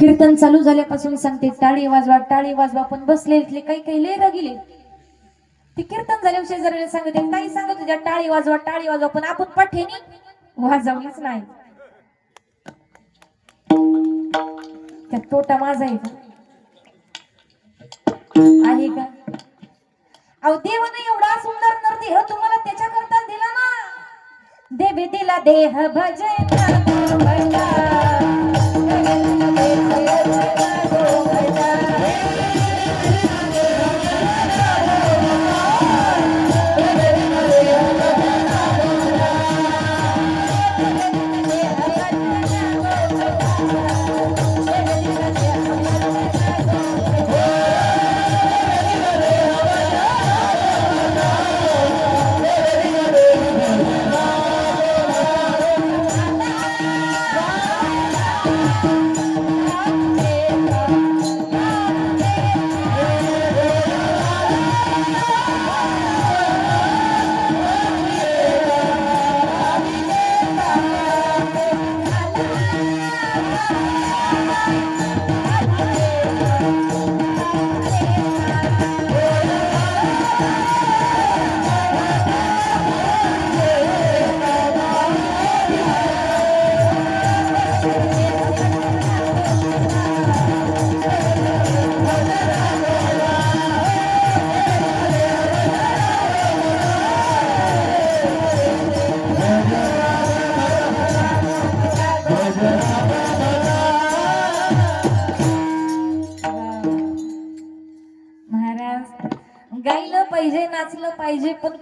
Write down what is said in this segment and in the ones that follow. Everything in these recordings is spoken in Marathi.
कीर्तन चालू झाल्यापासून सांगते टाळी वाजवा टाळी वाजवा पण बसले इथले काही काही लय रगिले. ते कीर्तन झाल्या शेजाऱ्याला सांगते ताई सांगत तुझ्या टाळी वाजवा टाळी वाजवा पण आपण पाठेनी वाजवलीच नाही. त्या तोटा माझा आहे का? आहे का? अहो देवाने एवढा सुंदर नर देह तुम्हाला त्याच्याकरता दिला ना? देवी दिला देह भजन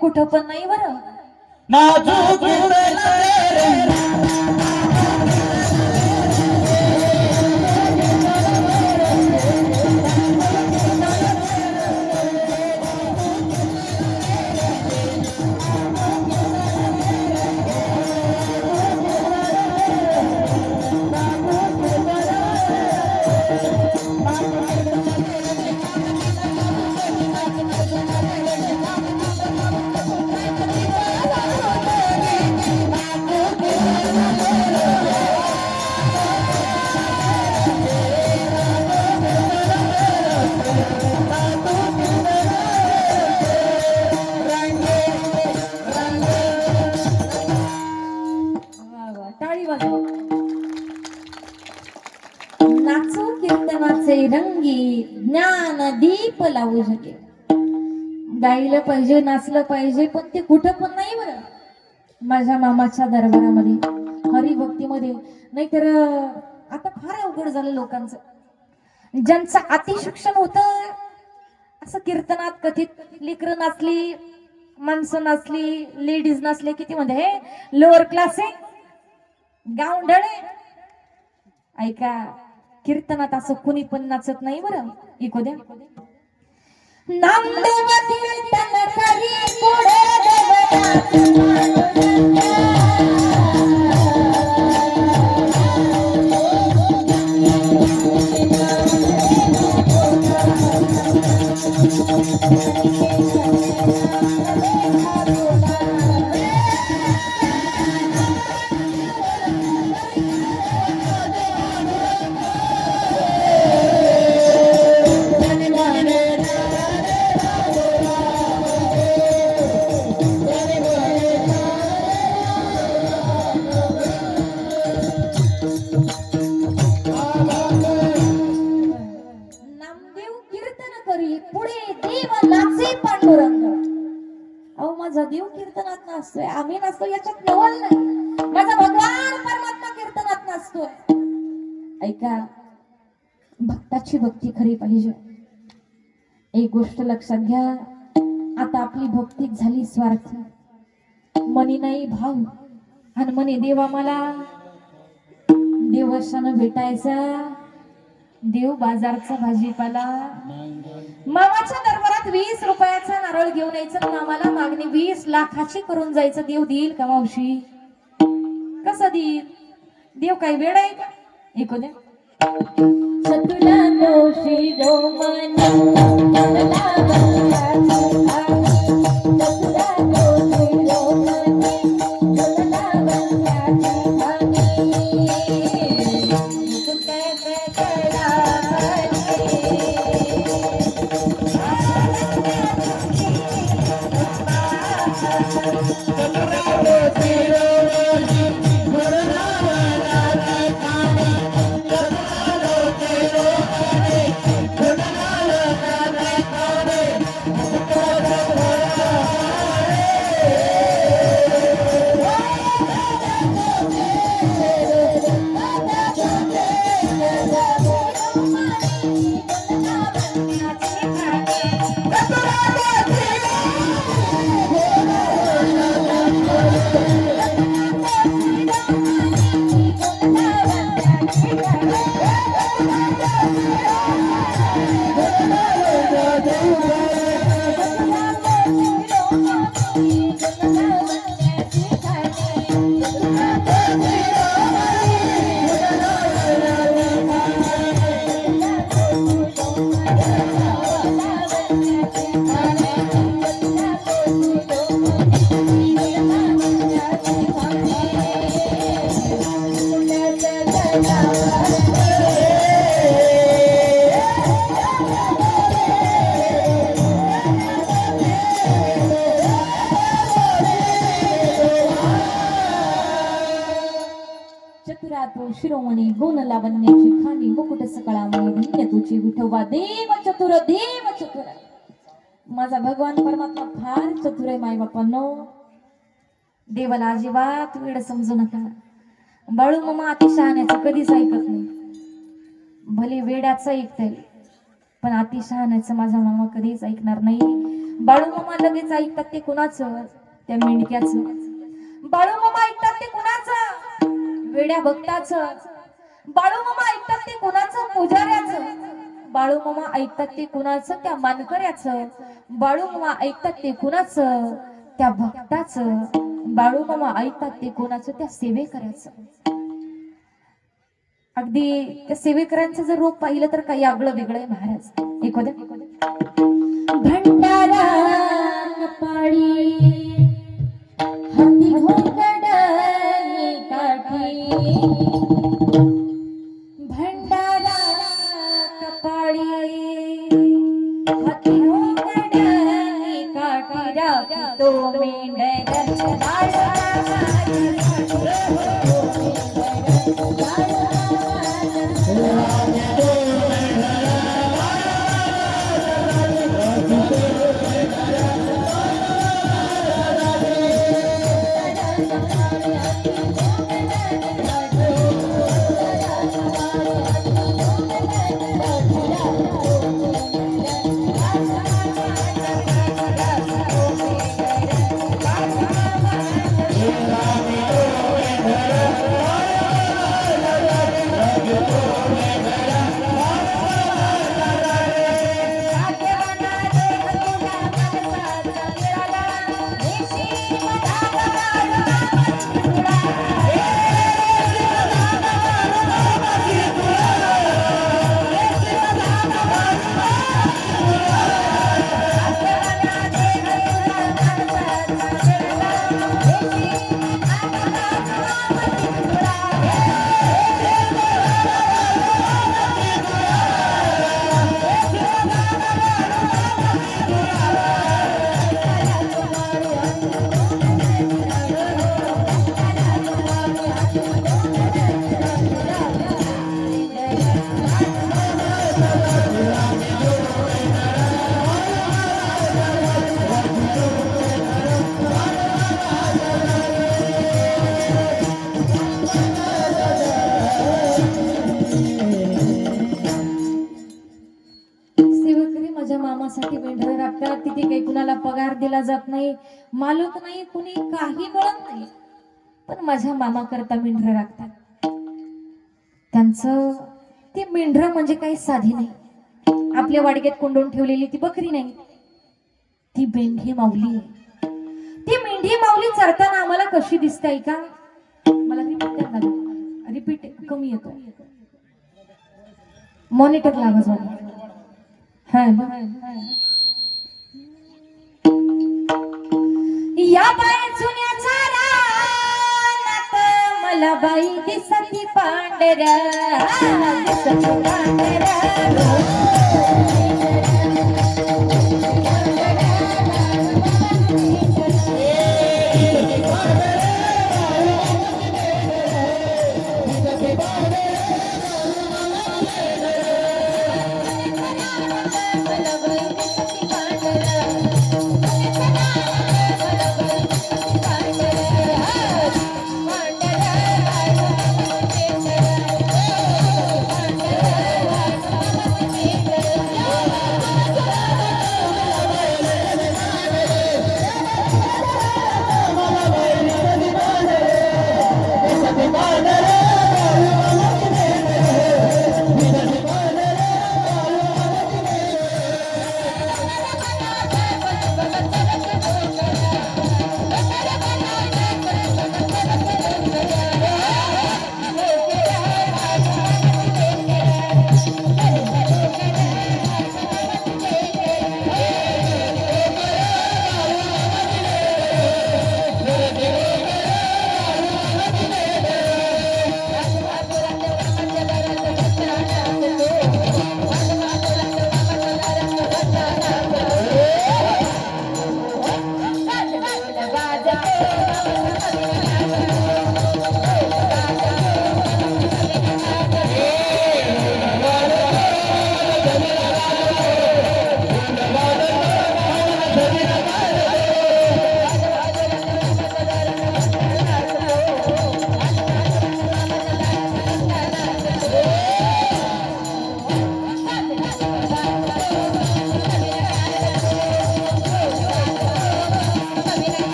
कुठं पण नाही बरं. नाजूक लावू गायलं पाहिजे नाचलं पाहिजे पण ते कुठं पण नाही बरं. माझ्या मामाच्या दरबारामध्ये हरिभक्तीमध्ये. नाहीतर आता फार अवघड झालं लोकांचं. ज्यांचं अतिशिक्षण होतं असं कीर्तनात कथित लेकरं नाचली माणसं नाचली लेडीज नाचले किती मध्ये हे लोअर क्लास आहे. गावंढळे ऐका कीर्तनात असं कुणी पण नाचत नाही बरं. इको द्या. ನಂದವತಿ ತನ ಕರಿ ಕೊಡದವನ कीर्तनात आम्ही नसतो याच्यात नवल नाही. माझा भगवान परमात्मा कीर्तनात नसतोय. ऐका भक्ताची भक्ती खरी पाहिजे. एक गोष्ट लक्षात घ्या. आता आपली भक्ती झाली स्वार्थी. मनी नाही भाव आणि म्हणे देवा मला. देवस्थान भेटायचा. देव बाजारचा भाजीपाला. मामाच्या दरबारात वीस रुपयाचा नारळ घेऊन यायचं मामाला मागणी वीस लाखाची करून जायचं. देव देईल का मावशी? कसं देईल? देव काही वेळ आहे का? ऐकू द्या. सतुला दोषी जो मन चतुरातो शिरोमणी गुण लावण्याची खाणी मुकुट सकळामणी धन्य तुझी विठोबा देव चतुर देव चतुर. माझा भगवान परमात्मा फार चतुर आहे माय बापांनो देवाला अजिबात वेळ समजू नका. बाळू मामा अति शहाण्याचं कधीच ऐकत नाही. भले वेड्याचं ऐकतंय पण अति शहाण्याचं माझा मामा कधीच ऐकणार नाही. बाळू मामा लगेच ऐकतात ते कुणाचं? त्या मेंढक्याचं. बाळू मामा ऐकतात ते कुणा वेड्या भक्ताच. बाळूमामा ऐकतात ते कुणाचं? पुजाऱ्याचं. बाळूमामा ऐकतात ते कुणाचं? त्या मानकऱ्याचं. बाळूमामा ऐकतात ते कुणाचं? त्या भक्ताचं. बाळूमामा ऐकतात ते कुणाचं? त्या सेवेकऱ्याचं. अगदी त्या सेवेकऱ्यांचं जर रूप पाहिलं तर काही आगळं वेगळं आहे महाराज. एखाद्या माझ्या मामासाठी मेंढर राखतात तिथे काही कुणाला पगार दिला जात नाही. मालक नाही कुणी काही मिळत नाही. पण माझ्या मामा करता मेंढर राखतात. त्यांचं ती मेंढर म्हणजे काही साधी नाही. आपल्या वाडग्यात कोंडून ठेवलेली ती बकरी नाही. ती मेंढी माऊली आहे. ती मेंढी माऊली चरताना आम्हाला कशी दिसते का? मला रिपीट रिपीट कमी येतो. मॉनिटर आवाज वाला या बाई जुन्याचा रानात मला बाई दिसती पांढऱ्या. दिसती पांढऱ्या.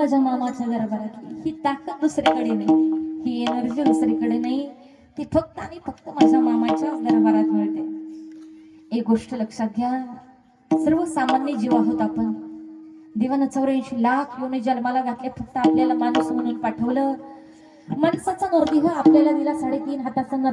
माझ्या मामाच्या दरबारातली ही ताकद दुसरीकडे नाही. ही एनर्जी दुसरीकडे नाही. ती फक्त आणि फक्त माझ्या मामाच्याच दरबारात मिळते. एक गोष्ट लक्षात घ्या. सर्वसामान्य जीव आहोत आपण. देवानं चौऱ्याऐंशी लाख योने जन्माला घातले. फक्त आपल्याला माणूस म्हणून पाठवलं. माणसाचा नरदेह आपल्याला दिला. साडेतीन हाताचा नर